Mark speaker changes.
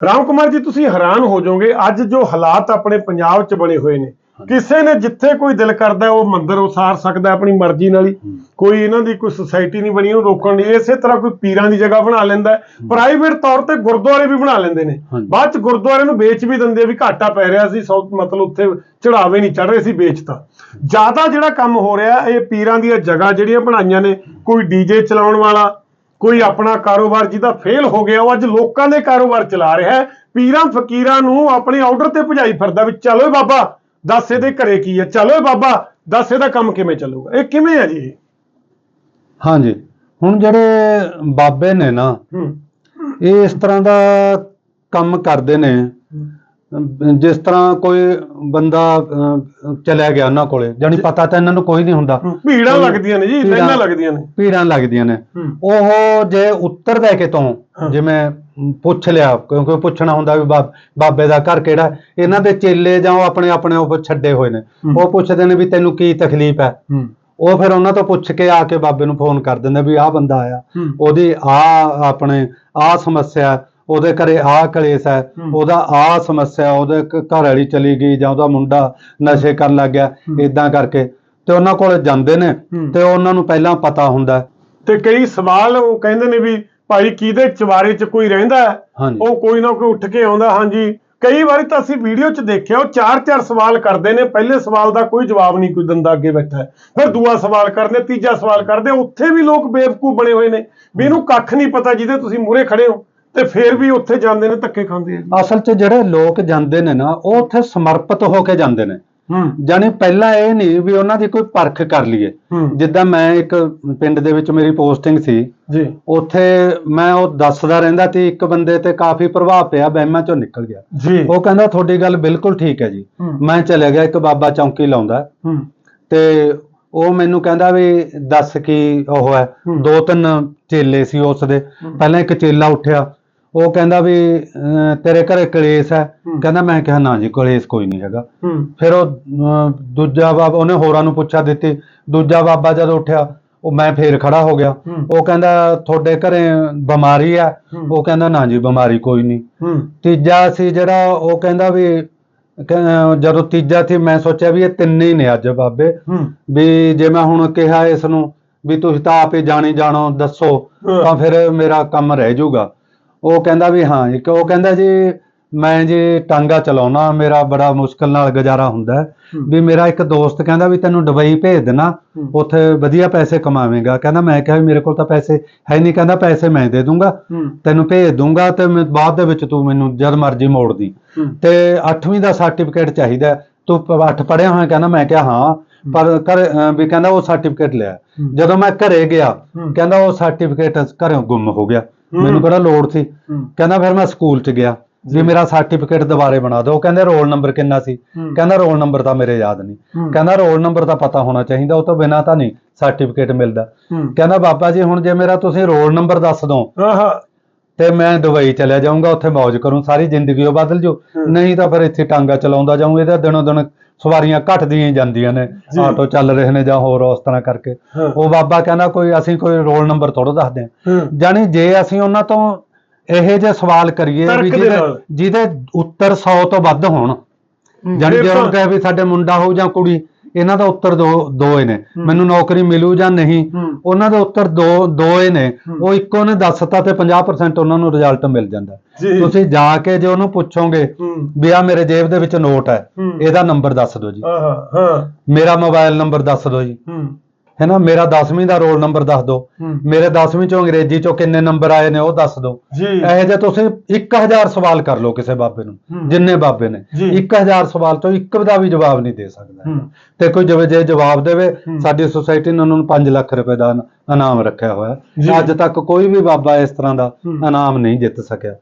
Speaker 1: ਰਾਮ ਕੁਮਾਰ ਜੀ ਤੁਸੀਂ ਹੈਰਾਨ ਹੋ ਜਾਓਗੇ ਅੱਜ ਜੋ ਹਾਲਾਤ ਆਪਣੇ ਪੰਜਾਬ 'ਚ ਬਣੇ ਹੋਏ ਨੇ। ਕਿਸੇ ਨੇ ਜਿੱਥੇ ਕੋਈ ਦਿਲ ਕਰਦਾ ਉਹ ਮੰਦਿਰ ਉਸਾਰ ਸਕਦਾ ਆਪਣੀ ਮਰਜ਼ੀ ਨਾਲ ਹੀ। ਕੋਈ ਇਹਨਾਂ ਦੀ ਕੋਈ ਸੁਸਾਇਟੀ ਨਹੀਂ ਬਣੀ ਉਹਨੂੰ ਰੋਕਣ ਲਈ। ਇਸੇ ਤਰ੍ਹਾਂ ਕੋਈ ਪੀਰਾਂ ਦੀ ਜਗ੍ਹਾ ਬਣਾ ਲੈਂਦਾ ਪ੍ਰਾਈਵੇਟ ਤੌਰ ਤੇ ਗੁਰਦੁਆਰੇ ਵੀ ਬਣਾ ਲੈਂਦੇ ਨੇ। ਬਾਅਦ ਚ ਗੁਰਦੁਆਰੇ ਨੂੰ ਵੇਚ ਵੀ ਦਿੰਦੇ ਆ ਵੀ ਘਾਟਾ ਪੈ ਰਿਹਾ ਸੀ ਸੌ ਮਤਲਬ ਉੱਥੇ ਚੜਾਵੇ ਨਹੀਂ ਚੜ ਰਹੇ ਸੀ ਵੇਚਤਾ। ਜ਼ਿਆਦਾ ਜਿਹੜਾ ਕੰਮ ਹੋ ਰਿਹਾ ਇਹ ਪੀਰਾਂ ਦੀਆਂ ਜਗ੍ਹਾ ਜਿਹੜੀਆਂ ਬਣਾਈਆਂ ਨੇ ਕੋਈ ਡੀਜੇ ਚਲਾਉਣ ਵਾਲਾ ਕੋਈ ਆਪਣਾ ਕਾਰੋਬਾਰ ਜਿਹਦਾ ਫੇਲ ਹੋ ਗਿਆ ਉਹ ਅੱਜ ਲੋਕਾਂ ਦੇ ਕਾਰੋਬਾਰ ਚਲਾ ਰਿਹਾ ਹੈ। ਪੀਰਾਂ ਫਕੀਰਾਂ ਨੂੰ ਆਪਣੇ ਆਰਡਰ ਤੇ ਭਜਾਈ ਫਿਰਦਾ ਵੀ ਚਲੋ ਬਾਬਾ ਦੱਸ ਇਹਦੇ ਘਰੇ ਕੀ ਹੈ? ਚਲੋ ਬਾਬਾ ਦੱਸ ਇਹਦਾ ਕੰਮ ਕਿਵੇਂ ਚੱਲੂਗਾ? ਇਹ ਕਿਵੇਂ ਹੈ ਜੀ?
Speaker 2: ਹਾਂਜੀ। ਹੁਣ ਜਿਹੜੇ ਬਾਬੇ ਨੇ ਨਾ ਇਹ ਇਸ ਤਰ੍ਹਾਂ ਦਾ ਕੰਮ ਕਰਦੇ ਨੇ ਜਿਸ ਤਰ੍ਹਾਂ ਕੋਈ ਬੰਦਾ ਚਲਿਆ ਗਿਆ ਉਹਨਾਂ ਕੋਲੇ ਜਾਨੀ ਪਤਾ ਤਾਂ ਇਹਨਾਂ ਨੂੰ ਕੋਈ ਨਹੀਂ ਹੁੰਦਾ।
Speaker 1: ਭੀੜਾਂ ਲੱਗਦੀਆਂ ਨੇ ਜੀ ਲਾਈਨਾਂ ਲੱਗਦੀਆਂ ਨੇ।
Speaker 2: ਭੀੜਾਂ ਲੱਗਦੀਆਂ ਨੇ। ਉਹ ਜੇ ਉੱਤਰ ਦੇ ਕੇ ਤੋਂ ਜਿਵੇਂ ਪੁੱਛ ਲਿਆ ਕਿਉਂਕਿ ਪੁੱਛਣਾ ਹੁੰਦਾ ਵੀ ਬਾਬੇ ਦਾ ਘਰ ਕਿਹੜਾ। ਇਹਨਾਂ ਦੇ ਚੇਲੇ ਜਾਂ ਉਹ ਆਪਣੇ ਆਪਣੇ ਉਹ ਛੱਡੇ ਹੋਏ ਨੇ। ਉਹ ਪੁੱਛਦੇ ਨੇ ਵੀ ਤੈਨੂੰ ਕੀ ਤਕਲੀਫ ਹੈ? ਉਹ ਫਿਰ ਉਹਨਾਂ ਤੋਂ ਪੁੱਛ ਕੇ ਆ ਕੇ ਬਾਬੇ ਨੂੰ ਫੋਨ ਕਰ ਦਿੰਦੇ ਵੀ ਆਹ ਬੰਦਾ ਆਇਆ। ਉਹਦੀ ਆ ਆਪਣੇ ਆ ਸਮੱਸਿਆ ਉਹਦੇ ਘਰੇ ਆ ਕਲੇਸ਼ ਹੈ। ਉਹਦਾ ਆ ਸਮੱਸਿਆ ਉਹਦੇ ਘਰ ਵਾਲੀ ਚਲੀ ਗਈ ਜਾਂ ਉਹਦਾ ਮੁੰਡਾ ਨਸ਼ੇ ਕਰਨ ਲੱਗ ਗਿਆ ਇਦਾਂ ਕਰਕੇ। ਤੇ ਉਹਨਾਂ ਕੋਲ ਜਾਂਦੇ ਨੇ। ਤੇ ਉਹਨਾਂ ਨੂੰ ਪਹਿਲਾਂ ਪਤਾ ਹੁੰਦਾ।
Speaker 1: ਤੇ ਕਈ ਸਵਾਲ ਉਹ ਕਹਿੰਦੇ ਨੇ ਵੀ ਭਾਈ ਕਿਹਦੇ ਚਵਾਰੇ 'ਚ ਕੋਈ ਰਹਿੰਦਾ ਹੈ? ਉਹ ਕੋਈ ਨਾ ਕੋਈ ਉੱਠ ਕੇ ਆਉਂਦਾ ਹਾਂਜੀ। ਕਈ ਵਾਰੀ ਤਾਂ ਅਸੀਂ ਵੀਡੀਓ 'ਚ ਦੇਖਿਆ ਉਹ ਚਾਰ ਚਾਰ ਸਵਾਲ ਕਰਦੇ ਨੇ ਪਹਿਲੇ ਸਵਾਲ ਦਾ ਕੋਈ ਜਵਾਬ ਨਹੀਂ ਕੋਈ ਦਿੰਦਾ ਅੱਗੇ ਬੈਠਾ ਫਿਰ ਦੂਆ ਸਵਾਲ ਕਰਦੇ ਤੀਜਾ ਸਵਾਲ ਕਰਦੇ ਉੱਥੇ ਵੀ ਲੋਕ ਬੇਵਕੂਫ ਬਣੇ ਹੋਏ ਨੇ। ਵੀ ਇਹਨੂੰ ਕੱਖ ਨਹੀਂ ਪਤਾ ਜਿਹਦੇ ਤੁਸੀਂ ਮੂਹਰੇ ਖੜੇ ਹੋ। ਤੇ ਫਿਰ ਵੀ ਉੱਥੇ ਜਾਂਦੇ ਨੇ ਧੱਕੇ ਖਾਂਦੇ ਆ
Speaker 2: ਅਸਲ 'ਚ ਜਿਹੜੇ ਲੋਕ ਜਾਂਦੇ ਨੇ ਨਾ ਉਹ ਉੱਥੇ ਸਮਰਪਿਤ ਹੋ ਕੇ ਜਾਂਦੇ ਨੇ।
Speaker 1: ਹੂੰ।
Speaker 2: ਜਾਣੀ ਪਹਿਲਾਂ ਇਹ ਨਹੀਂ ਵੀ ਉਹਨਾਂ ਦੀ ਕੋਈ ਪਰਖ ਕਰ ਲਈਏ।
Speaker 1: ਹੂੰ।
Speaker 2: ਜਿੱਦਾਂ ਮੈਂ ਇੱਕ ਪਿੰਡ ਦੇ ਵਿੱਚ ਮੇਰੀ ਪੋਸਟਿੰਗ ਸੀ।
Speaker 1: ਜੀ।
Speaker 2: ਉੱਥੇ ਮੈਂ ਉਹ ਦੱਸਦਾ ਰਹਿੰਦਾ ਸੀ ਇੱਕ ਬੰਦੇ ਤੇ ਕਾਫੀ ਪ੍ਰਭਾਵ ਪਿਆ ਵਹਿਮਾਂ ਚੋਂ ਨਿਕਲ ਗਿਆ।
Speaker 1: ਜੀ।
Speaker 2: ਉਹ ਕਹਿੰਦਾ ਤੁਹਾਡੀ ਗੱਲ ਬਿਲਕੁਲ ਠੀਕ ਹੈ ਜੀ।
Speaker 1: ਹੂੰ।
Speaker 2: ਮੈਂ ਚਲੇ ਗਿਆ ਇੱਕ ਬਾਬਾ ਚੌਂਕੀ ਲਾਉਂਦਾ।
Speaker 1: ਹੂੰ।
Speaker 2: ਤੇ ਉਹ ਮੈਨੂੰ ਕਹਿੰਦਾ ਵੀ ਦੱਸ ਕੀ ਉਹ ਹੈ।
Speaker 1: ਹੂੰ।
Speaker 2: ਦੋ ਤਿੰਨ ਚੇਲੇ ਸੀ ਉਸ ਦੇ। ਪਹਿਲਾਂ ਇੱਕ ਚੇਲਾ ਉੱਠਿਆ। ਉਹ ਕਹਿੰਦਾ ਵੀ ਅਹ, ਤੇਰੇ ਘਰੇ ਕਲੇਸ਼ ਹੈ।
Speaker 1: ਹੂੰ।
Speaker 2: ਕਹਿੰਦਾ ਮੈਂ ਕਿਹਾ ਨਾ ਜੀ ਕਲੇਸ਼ ਕੋਈ ਨਹੀਂ ਹੈਗਾ।
Speaker 1: ਹੂੰ।
Speaker 2: ਫਿਰ ਉਹ ਅਹ, ਦੂਜਾ ਬਾਬਾ ਉਹਨੇ ਹੋਰਾਂ ਨੂੰ ਪੁੱਛਾ ਦਿੱਤੀ। ਦੂਜਾ ਬਾਬਾ ਜਦੋਂ ਉੱਠਿਆ ਉਹ ਮੈਂ ਫੇਰ ਖੜਾ ਹੋ ਗਿਆ।
Speaker 1: ਹੂੰ।
Speaker 2: ਉਹ ਕਹਿੰਦਾ ਤੁਹਾਡੇ ਘਰੇ ਬਿਮਾਰੀ ਆ
Speaker 1: ਹੂੰ।
Speaker 2: ਉਹ ਕਹਿੰਦਾ ਨਾ ਜੀ ਬਿਮਾਰੀ ਕੋਈ ਨਹੀਂ।
Speaker 1: ਹੂੰ।
Speaker 2: ਤੀਜਾ ਸੀ ਜਿਹੜਾ ਉਹ ਕਹਿੰਦਾ ਵੀ ਕ- ਜਦੋਂ ਤੀਜਾ ਸੀ ਮੈਂ ਸੋਚਿਆ ਵੀ ਇਹ ਤਿੰਨੇ ਹੀ ਨੇ ਅੱਜ ਬਾਬੇ।
Speaker 1: ਹੂੰ।
Speaker 2: ਵੀ ਜੇ ਮੈਂ ਹੁਣ ਕਿਹਾ ਇਸ ਨੂੰ ਵੀ ਤੁਸੀਂ ਤਾਂ ਆਪੇ ਜਾਣੀ ਜਾਣੋ ਦੱਸੋ
Speaker 1: ਹਾਂ।
Speaker 2: ਤਾਂ ਫਿਰ ਮੇਰਾ ਕੰਮ ਰਹਿ ਜਾਊਗਾ। ਉਹ ਕਹਿੰਦਾ ਵੀ ਹਾਂ ਇੱਕ ਉਹ ਕਹਿੰਦਾ ਜੀ ਮੈਂ ਜੀ ਟਾਂਗਾ ਚਲਾਉਣਾ ਮੇਰਾ ਬੜਾ ਮੁਸ਼ਕਲ ਨਾਲ ਗੁਜ਼ਾਰਾ ਹੁੰਦਾ। ਵੀ ਮੇਰਾ ਇੱਕ ਦੋਸਤ ਕਹਿੰਦਾ ਵੀ ਤੈਨੂੰ ਦੁਬਈ ਭੇਜ ਦੇਣਾ। ਉੱਥੇ ਵਧੀਆ ਪੈਸੇ ਕਮਾਵੇਂਗਾ ਕਹਿੰਦਾ ਮੈਂ ਕਿਹਾ ਵੀ ਮੇਰੇ ਕੋਲ ਤਾਂ ਪੈਸੇ ਹੈ ਨਹੀਂ ਕਹਿੰਦਾ ਪੈਸੇ ਮੈਂ ਦੇ ਦੂੰਗਾ ਤੈਨੂੰ ਭੇਜ ਦੂੰਗਾ ਤੇ ਬਾਅਦ ਦੇ ਵਿੱਚ ਤੂੰ ਮੈਨੂੰ ਜਦ ਮਰਜ਼ੀ ਮੋੜ ਦੀ ਤੇ 8ਵੀਂ ਦਾ ਸਰਟੀਫਿਕੇਟ ਚਾਹੀਦਾ। ਤੂੰ 8 ਪੜਿਆ ਹੋਇਆ ਕਹਿੰਦਾ ਮੈਂ ਕਿਹਾ ਹਾਂ ਪਰ ਅਹ ਵੀ ਕਹਿੰਦਾ ਉਹ ਸਰਟੀਫਿਕੇਟ ਲਿਆ। ਜਦੋਂ ਮੈਂ ਘਰੇ ਗਿਆ। ਕਹਿੰਦਾ ਉਹ ਸਰਟੀਫਿਕੇਟ ਘਰੋਂ ਗੁੰਮ ਹੋ ਗਿਆ। ਮੈਨੂੰ ਕਿਹੜਾ ਲੋੜ ਸੀ। ਕਹਿੰਦਾ ਫਿਰ ਮੈਂ ਸਕੂਲ ਚ ਗਿਆ। ਵੀ ਮੇਰਾ ਸਰਟੀਫਿਕੇਟ ਦੁਬਾਰੇ ਬਣਾ ਦਿਓ। ਕਹਿੰਦੇ ਰੋਲ ਨੰਬਰ ਕਿੰਨਾ ਸੀ। ਕਹਿੰਦਾ ਰੋਲ ਨੰਬਰ ਤਾਂ ਮੇਰੇ ਯਾਦ ਨਹੀਂ। ਕਹਿੰਦਾ ਰੋਲ ਨੰਬਰ ਤਾਂ ਪਤਾ ਹੋਣਾ ਚਾਹੀਦਾ। ਉਹ ਤੋਂ ਬਿਨਾਂ ਤਾਂ ਨਹੀਂ ਸਰਟੀਫਿਕੇਟ ਮਿਲਦਾ। ਕਹਿੰਦਾ ਬਾਬਾ ਜੀ ਹੁਣ ਜੇ ਮੇਰਾ ਤੁਸੀਂ ਰੋਲ ਨੰਬਰ ਦੱਸ ਦੋ।
Speaker 1: ਆਹਾ।
Speaker 2: ਤੇ ਮੈਂ ਦੁਬਈ ਚਲਿਆ ਜਾਊਂਗਾ ਉੱਥੇ ਮौज ਕਰੂੰ ਸਾਰੀ ਜ਼ਿੰਦਗੀ ਉਹ ਬਦਲ ਜੂ। ਨਹੀਂ ਤਾਂ ਫਿਰ ਇੱਥੇ ਟਾਂਗਾ ਚਲਾਉਂਦਾ ਜਾਊਂ ਇਹਦਾ ਦਿਨੋਂ ਦਿਨ ਸਵਾਰੀਆਂ ਘਟਦੀਆਂ ਜਾਂਦੀਆਂ ਨੇ। ਆਟੋ ਚੱਲ ਰਹੇ ਨੇ ਜਾਂ ਹੋਰ ਉਸ ਤਰ੍ਹਾਂ ਕਰਕੇ। ਉਹ ਬਾਬਾ ਕਹਿੰਦਾ ਕੋਈ ਅਸੀਂ ਕੋਈ ਰੋਲ ਨੰਬਰ ਥੋੜਾ ਦੱਸਦੇ ਹਾਂ ਜਾਣੀ ਜੇ ਅਸੀਂ ਉਹਨਾਂ ਤੋਂ ਇਹੋ ਜਿਹੇ ਸਵਾਲ ਕਰੀਏ ਵੀ ਜਿਹਦੇ। ਜਿਹਦੇ ਉੱਤਰ 100 ਤੋਂ ਵੱਧ ਹੋਣ
Speaker 1: ਫਿਰ
Speaker 2: ਜੇ ਹੁਣ ਕਹੇ ਵੀ ਸਾਡੇ ਮੁੰਡਾ ਹੋਊ ਜਾਂ ਕੁੜੀ ਇਹਨਾਂ ਦਾ ਉੱਤਰ ਦੋ ਦੋ ਹੀ ਨੇ। ਮੈਨੂੰ ਨੌਕਰੀ ਮਿਲੂ ਜਾਂ ਨਹੀਂ। ਉਹਨਾਂ ਦੇ ਉੱਤਰ ਦੋ ਦੋ ਹੀ ਨੇ। ਉਹ ਇੱਕੋ ਨੇ ਦੱਸਤਾ ਤੇ 50% ਉਹਨਾਂ ਨੂੰ ਰਿਜ਼ਲਟ ਮਿਲ ਜਾਂਦਾ। ਤੁਸੀਂ ਜਾ ਕੇ ਜੇ ਉਹਨੂੰ ਪੁੱਛੋਗੇ ਵੀ ਆ ਮੇਰੇ ਜੇਬ ਦੇ ਵਿੱਚ ਨੋਟ ਹੈ। ਇਹਦਾ ਨੰਬਰ ਦੱਸ ਦਿਓ ਜੀ। ਮੇਰਾ ਮੋਬਾਈਲ ਨੰਬਰ ਦੱਸ ਦਿਓ ਜੀ।
Speaker 1: ਹੂੰ
Speaker 2: ਹੈ ਨਾ ਮੇਰਾ 10ਵੀਂ ਦਾ ਰੋਲ ਨੰਬਰ ਦੱਸ ਦਿਓ ਮੇਰੇ 10ਵੀਂ ਚੋਂ ਅੰਗਰੇਜ਼ੀ ਚੋਂ ਕਿੰਨੇ ਨੰਬਰ ਆਏ ਨੇ ਉਹ ਦੱਸ ਦਿਓ
Speaker 1: ਜੀ
Speaker 2: ਇਹੋ ਜਿਹੇ ਤੁਸੀਂ 1000 ਸਵਾਲ ਕਰ ਲਓ ਕਿਸੇ ਬਾਬੇ ਨੂੰ। ਜਿੰਨੇ ਬਾਬੇ ਨੇ
Speaker 1: ਜੀ।
Speaker 2: 1000 ਸਵਾਲ ਤੋਂ ਇੱਕ ਦਾ ਵੀ ਜਵਾਬ ਨਹੀਂ ਦੇ ਸਕਦਾ ਤੇ ਕੋਈ ਜਿਵੇਂ ਜੇ ਜਵਾਬ ਦੇਵੇ। ਸਾਡੀ ਸੁਸਾਇਟੀ ਨੇ ਉਹਨਾਂ ਨੂੰ 5 ਲੱਖ ਰੁਪਏ ਦਾ ਇਨਾਮ ਰੱਖਿਆ ਹੋਇਆ
Speaker 1: ਜੀ।
Speaker 2: ਅੱਜ ਤੱਕ ਕੋਈ ਵੀ ਬਾਬਾ ਇਸ ਤਰ੍ਹਾਂ ਦਾ। ਇਨਾਮ ਨਹੀਂ ਜਿੱਤ ਸਕਿਆ